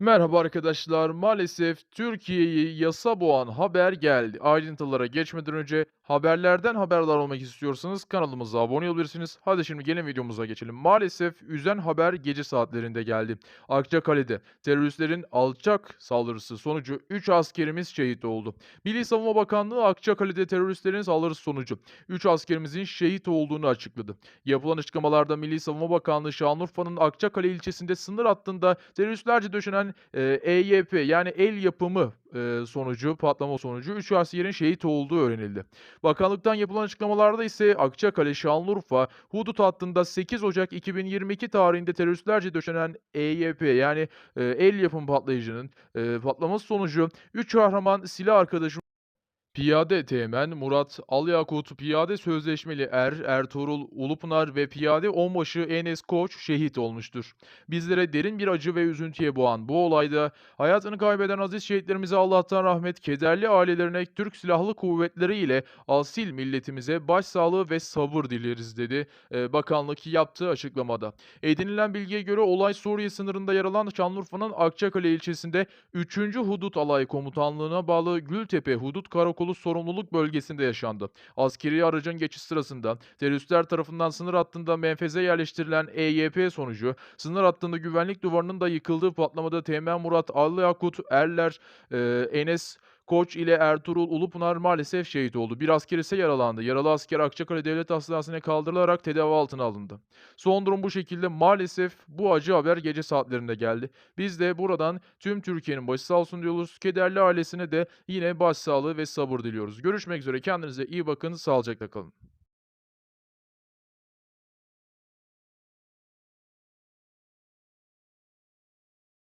Merhaba arkadaşlar. Maalesef Türkiye'yi yasa boğan haber geldi. Ayrıntılara geçmeden önce haberlerden haberdar olmak istiyorsanız kanalımıza abone olabilirsiniz. Hadi şimdi gelin videomuza geçelim. Maalesef üzen haber gece saatlerinde geldi. Akçakale'de teröristlerin alçak saldırısı sonucu 3 askerimiz şehit oldu. Milli Savunma Bakanlığı Akçakale'de teröristlerin saldırısı sonucu 3 askerimizin şehit olduğunu açıkladı. Yapılan açıklamalarda Milli Savunma Bakanlığı Şanlıurfa'nın Akçakale ilçesinde sınır hattında teröristlerce döşenen Eee, EYP yani el yapımı, eee, sonucu, patlama sonucu 3 askerin şehit olduğu öğrenildi. Bakanlıktan yapılan açıklamalarda ise Akçakale, Şanlıurfa hudut hattında 8 Ocak 2022 tarihinde teröristlerce döşenen EYP yani, eee, el yapımı patlayıcının, eee, patlaması sonucu 3 kahraman silah arkadaşı Piyade Teğmen Murat Alyakut, Piyade Sözleşmeli Er Ertuğrul Ulupınar ve Piyade Onbaşı Enes Koç şehit olmuştur. Bizlere derin bir acı ve üzüntüye boğan bu olayda hayatını kaybeden aziz şehitlerimize Allah'tan rahmet, kederli ailelerine Türk Silahlı Kuvvetleri ile asil milletimize başsağlığı ve sabır dileriz dedi e, bakanlık yaptığı açıklamada. Edinilen bilgiye göre olay Suriye sınırında yer alan Şanlıurfa'nın Akçakale ilçesinde 3. Hudut Alay Komutanlığı'na bağlı Gültepe Hudut Karakolu sorumluluk bölgesinde yaşandı. Askeri aracın geçiş sırasında teröristler tarafından sınır hattında menfeze yerleştirilen EYP sonucu sınır hattında güvenlik duvarının da yıkıldığı patlamada Teğmen Murat Alyakut Erler, eee, Enes Koç ile Ertuğrul Ulupınar maalesef şehit oldu. Bir asker ise yaralandı. Yaralı asker Akçakale Devlet Hastanesi'ne kaldırılarak tedavi altına alındı. Son durum bu şekilde maalesef bu acı haber gece saatlerinde geldi. Biz de buradan tüm Türkiye'nin başı sağ olsun diyoruz. Kederli ailesine de yine başsağlığı ve sabır diliyoruz. Görüşmek üzere. Kendinize iyi bakın. Sağlıcakla kalın.